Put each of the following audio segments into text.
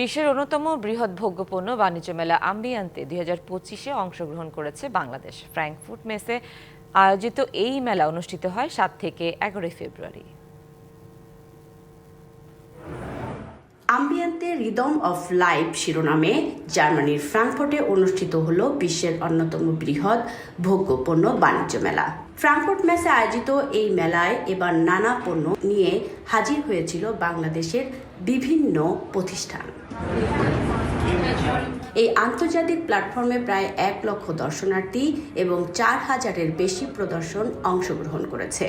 বিশ্বের অন্যতম বৃহৎ ভোগ্যপণ্য বাণিজ্য মেলা আম্বিয়ান্তে দুই হাজার পঁচিশে অংশগ্রহণ করেছে বাংলাদেশ। ফ্র্যাঙ্কফুট মেসে আয়োজিত এই মেলা অনুষ্ঠিত হয় সাত থেকে এগারোই ফেব্রুয়ারি। আম্বিয়ান্তে রিদম অফ লাইফ শিরোনামে জার্মানির ফ্রাঙ্কফুর্টে অনুষ্ঠিত হল বিশ্বের অন্যতম বৃহৎ ভোগ্যপণ্য বাণিজ্য মেলা। ফ্রাঙ্কফুর্ট মেসে আয়োজিত এই মেলায় এবার নানা পণ্য নিয়ে হাজির হয়েছিল বাংলাদেশের বিভিন্ন প্রতিষ্ঠান। এই আন্তর্জাতিক প্ল্যাটফর্মে প্রায় এক লক্ষ দর্শনার্থী এবং চার হাজারের বেশি প্রদর্শন অংশগ্রহণ করেছে।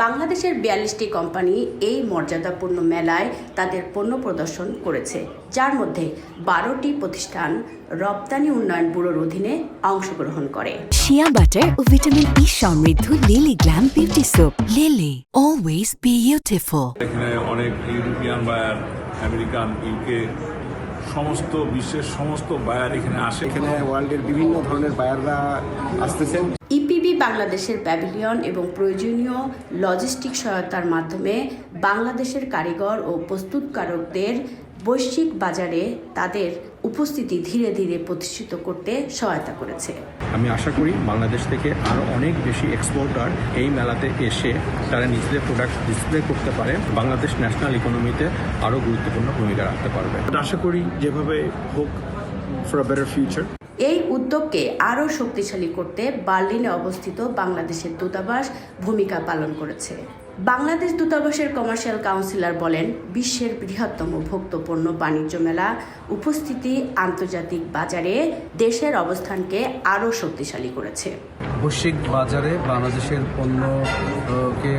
বাংলাদেশের বিয়াল্লিশটি কোম্পানি এই মর্যাদাপূর্ণ মেলায় তাদের পণ্য প্রদর্শন করেছে যার মধ্যে বারোটি প্রতিষ্ঠান রপ্তানি উন্নয়ন ব্যুরোর অধীনে অংশগ্রহণ করে। শিয়া বাটার ও ভিটামিন ই সমৃদ্ধ Lily glam beauty soap Lily always beautiful এখানে অনেক ইউরোপিয়ান বায়ার আমেরিকান ইউকে সমস্ত বিশ্বের সমস্ত বায়ার এখানে আসে। এখানে ওয়ার্ল্ডের বিভিন্ন ধরনের বায়াররা আসতেছেন। বাংলাদেশের প্যাভিলিয়ন এবং প্রয়োজনীয় লজিস্টিক সহায়তার মাধ্যমে বাংলাদেশের কারিগর ও প্রস্তুতকারকদের বৈশ্বিক বাজারে তাদের উপস্থিতি ধীরে ধীরে প্রতিষ্ঠিত করতে সহায়তা করেছে। আমি আশা করি বাংলাদেশ থেকে আরও অনেক বেশি এক্সপোর্টার এই মেলাতে এসে তারা নিজেদের প্রোডাক্ট ডিসপ্লে করতে পারে। বাংলাদেশ ন্যাশনাল ইকোনমিতে আরও গুরুত্বপূর্ণ ভূমিকা রাখতে পারবে। আশা করি যেভাবে হোক ফর আ বেটার ফিউচার এই উদ্যোগকে আরও শক্তিশালী করতে বার্লিনে অবস্থিত বাংলাদেশের দূতাবাস ভূমিকা পালন করেছে। বাংলাদেশ দূতাবাসের কমার্শিয়াল কাউন্সিলর বলেন, বিশ্বের বৃহত্তম ভোক্ত পণ্য বাণিজ্য মেলা, উপস্থিতি, আন্তর্জাতিক বাজারে দেশের অবস্থানকে আরও শক্তিশালী করেছে। বৈশ্বিক বাজারে বাংলাদেশের পণ্যকে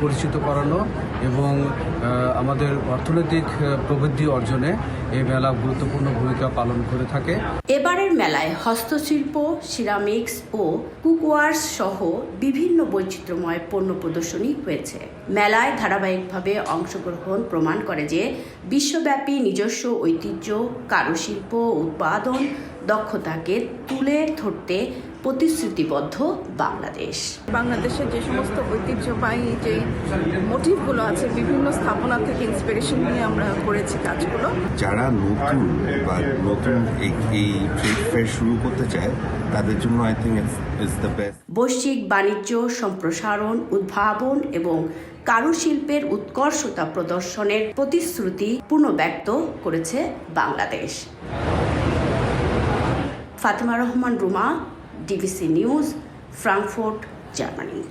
পরিচিত করানো এবং আমাদের অর্থনৈতিক প্রবৃদ্ধি অর্জনে এই মেলা গুরুত্বপূর্ণ ভূমিকা পালন করে থাকে। এবারের মেলায় হস্তশিল্প, সিরামিক্স ও কুকওয়ার্স সহ বিভিন্ন বৈচিত্র্যময় পণ্য প্রদর্শনী হয়েছে। মেলায় ধারাবাহিকভাবে অংশগ্রহণ প্রমাণ করে যে বিশ্বব্যাপী নিজস্ব ঐতিহ্য, কারুশিল্প, উৎপাদন, দক্ষতাকে তুলে ধরতে প্রতিশ্রুতিবদ্ধ বাংলাদেশ। বাংলাদেশের যে সমস্ত ঐতিহ্যবাহী যে মোটিভগুলো আছে বিভিন্ন স্থাপনা থেকে ইন্সপিরেশন নিয়ে আমরা করেছি কাজগুলো। যারা নতুন বা নতুন এই এই ট্রেড ফেয়ার শুরু করতে চায় তাদের জন্য I think it's it's the best বৈশ্বিক বাণিজ্য সম্প্রসারণ উদ্ভাবন এবং কারুশিল্পের উৎকর্ষতা প্রদর্শনের প্রতিশ্রুতি পুনর্ব্যক্ত করেছে Bangladesh. Fatema Rahman Ruma DBC news Frankfurt Germany